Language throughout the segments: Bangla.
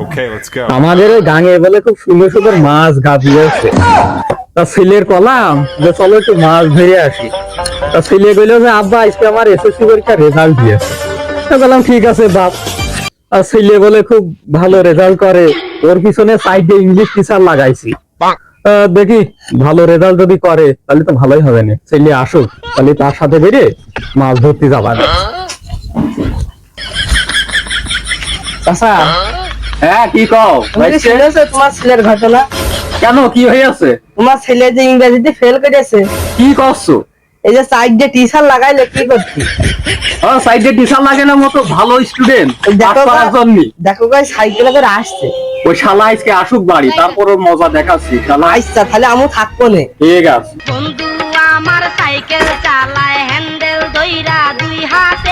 Okay, let's go. আমাদের ওই গাঙে বলে খুব সুন্দর সুন্দর মাছ গাভিয়েছে তা ছেলের কলাম যে চলো একটু মাছ ধরে আসি। তা ছেলে কইলো যে আব্বা আজকে আমার এসএসসি পরীক্ষা রেজাল্ট দিয়েছে। তা বললাম ঠিক আছে বাপ। আর ছেলে বলে খুব ভালো রেজাল্ট করে। ওর পিছনে সাইডে ইংলিশ টিচার লাগাইছি। দেখি ভালো রেজাল্ট যদি করে তাহলে তো ভালোই হবে না। ছেলে আসুক তাহলে তার সাথে বেরিয়ে মাছ ধরতে যাবা না। চাচা হ্যাঁ কি কও? শুনেছো তোমার ছেলের ঘটনা? কেন কি হয়েছে তোমার ছেলে যে ইংরেজিতে ফেল করেছে। কি করছ? এই যে সাইড দিয়ে টিচার লাগাইলে কি করছি? সাইডে টিচার লাগে না মতো ভালো স্টুডেন্ট দেখো করার গা- জন্য। দেখো গাই সাইকেলে করে আসছে। ওই শালা আজকে আসুক বাড়ি তারপর মজা দেখাচ্ছি শালা। আচ্ছা তাহলে আমি থাকব নে। ঠিক আছে। বন্ধু আমার সাইকেল চালায় হ্যান্ডেল দইরা দুই হাতে গণ গণ পেডেল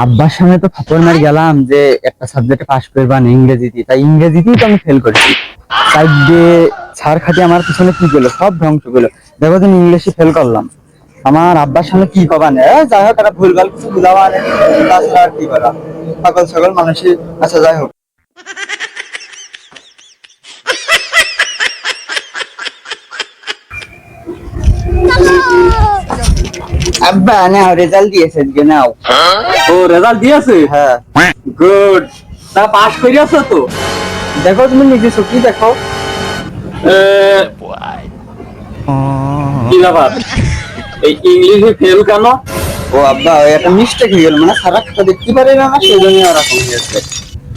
আব্বার সামনে তো খবর মার গেলাম যে একটা সাবজেক্টে পাশ করবা না ইংরেজিতে। তাই ইংরেজিতেই তো আমি ফেল করেছি। তাই যে ছাড় খাটি আমার পিছনে কি করল? সব ধ্বংস করল। দেখো তুমি ইংলিশে ফেল করলাম। আমার আব্বার সামনে কি কবা না? যাই হোক তারা ভুলভাল কিছু বুঝাবা না। তাছাড়া আর কি করা? সকল সকল মানুষই। আচ্ছা যাই হোক। আব্বা নাও রেজাল্ট দিয়েছে আজকে নাও। ও রেজাল্ট দিয়েছে? হ্যাঁ। গুড তা পাস করিয়াছো তো? দেখো তুমি নিজে কি দেখো। কি ব্যাপার? এই ইংলিশে ফেল কেন? ও আব্বা ওই একটা মিস্টেক হয়ে গেল মানে সারা খাতা দেখতে পারে না সেই জন্য ওরকম হয়েছে।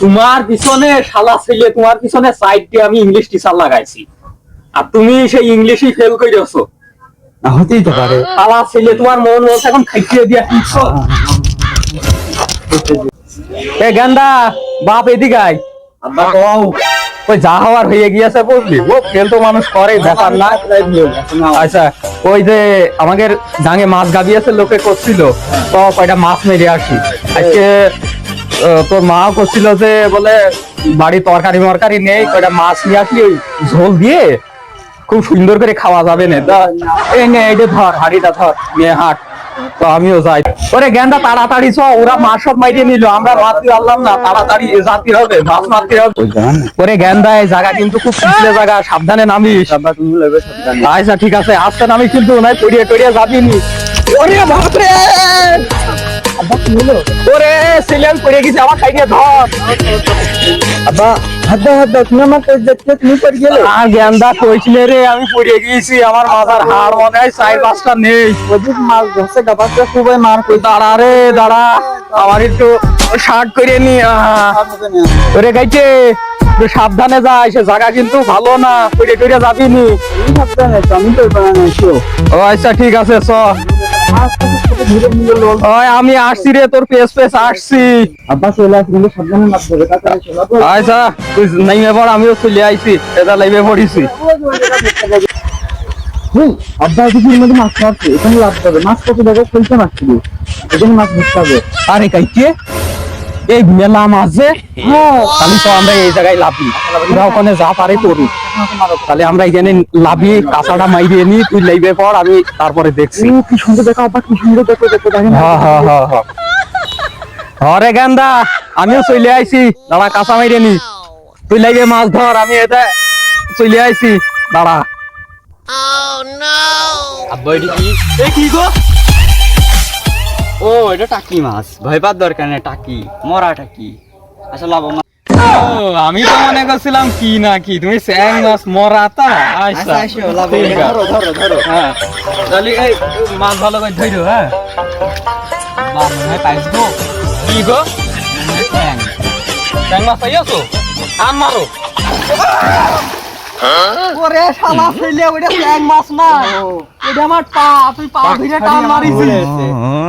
তোমার পিছনে শালা ছেলে তোমার পিছনে সাইড দিয়ে আমি ইংলিশ টিচার লাগাইছি। আর তুমি সেই ইংলিশই ফেল করিয়াছো। না হতেই তো পারে। শালা ছেলে তোমার মন বলছে এখন দিয়া এ গেন্দা বাপ এদিকে আয়। আব্বা কও। ওই যা হওয়ার হয়ে গিয়েছে বুঝলি ও ফেল তো মানুষ করে ব্যাপার না। আচ্ছা ওই যে আমাদের ডাঙে মাছ গাবিয়েছে লোকে করছিল। তো কয়টা মাছ মেরে আসি। আজকে তোর মাও করছিল যে বলে বাড়ি তরকারি মরকারি নেই কয়টা মাছ নিয়ে আসলি ওই ঝোল দিয়ে? খুব সুন্দর করে খাওয়া যাবে না। এই নে এই ধর হাড়িটা ধর নিয়ে হাট। তো আমিও যাই। ওরে গেন্দা তাড়াতাড়ি চ ওরা মাছ সব মাইরে নিল। আমরা পারলাম না তাড়াতাড়ি জাতি হবে মাছ মারতে হবে। ওরে গেন্দা এই জায়গা কিন্তু খুব পিছলে জায়গা সাবধানে নামিস। সাবধানে আচ্ছা ঠিক আছে আসতে নামি কিন্তু টড়িয়ে যাবি ওরে বাপরে! আব্বা কি হলো ওরে সিলিয়ান পড়ে গেছে আমার সাইডে ধর। আব্বা হাত দাও তুমি আমার কাছে দেখতে তুমি পড়ে গেলে? আর গেন্দা কইছিলে রে আমি পড়ে গিয়েছি আমার মাথার হাড় মনে হয় চার পাঁচটা নেই। ওদিক মাছ ধরছে গাবাসটা খুবই মার কই। দাঁড়া রে দাঁড়া আমার একটু শার্ট করে নি। ওরে গাইছে সাবধানে যাই সে জায়গা কিন্তু ভালো না পড়ে টড়িয়ে যাবি নি। সাবধানে আমি তো ও আচ্ছা ঠিক আছে চ। ওই আমি আসছি রে তোর পেস পেস আসছি। আব্বা চলে আসি কিন্তু সাবধানে মাছ ধরে আচ্ছা তুই পড় আমিও চলে আইছি এটা লাইভে পড়িছি। আব্বা মধ্যে মাছ মারছে এখানে লাভ মাছ কত দেখো ফেলতে মাছ ছিল এখানে মাছ ধরতে হবে। আরে কাইকে এই মেলা মাঝে তাহলে তো আমরা এই জায়গায় লাভি। ওরা ওখানে যা পারে করুক তাহলে আমরা এখানে লাভি কাঁচাটা মাইরিয়ে নি তুই লাইভে পড় আমি তারপরে দেখছি। কি সুন্দর দেখো আব্বা কি সুন্দর দেখো দেখো হ্যাঁ হ্যাঁ হ্যাঁ হ্যাঁ। হরে গেন্দা আমিও চলে আইছি। দাঁড়া কাঁচা মাইরে নি। তুই লাইভে মাছ ধর আমি এটা চলে আইছি। দাঁড়া। আব্বা কি এই কি গো? ও এটা টাকি মাছ। ভয় পাওয়ার দরকার নেই টাকি। মরা টাকি। আসলে লাভ আমি তো মনে করছিলাম কি না কি তুমি স্যাং মাছ মরা তা আচ্ছা। আচ্ছা। ধরো ধরো ধরো। হ্যাঁ। তাহলে এই মাছ ভালো করে ধরো হ্যাঁ। মাছ মনে পাইছো কি গো? স্যাং। মাছ পাইয়াছো আন মারো। ওরে শালা ফেলে ওটা স্যাং মাছ না। এটা আমার পা তুই পা ধরে টান মারিছিস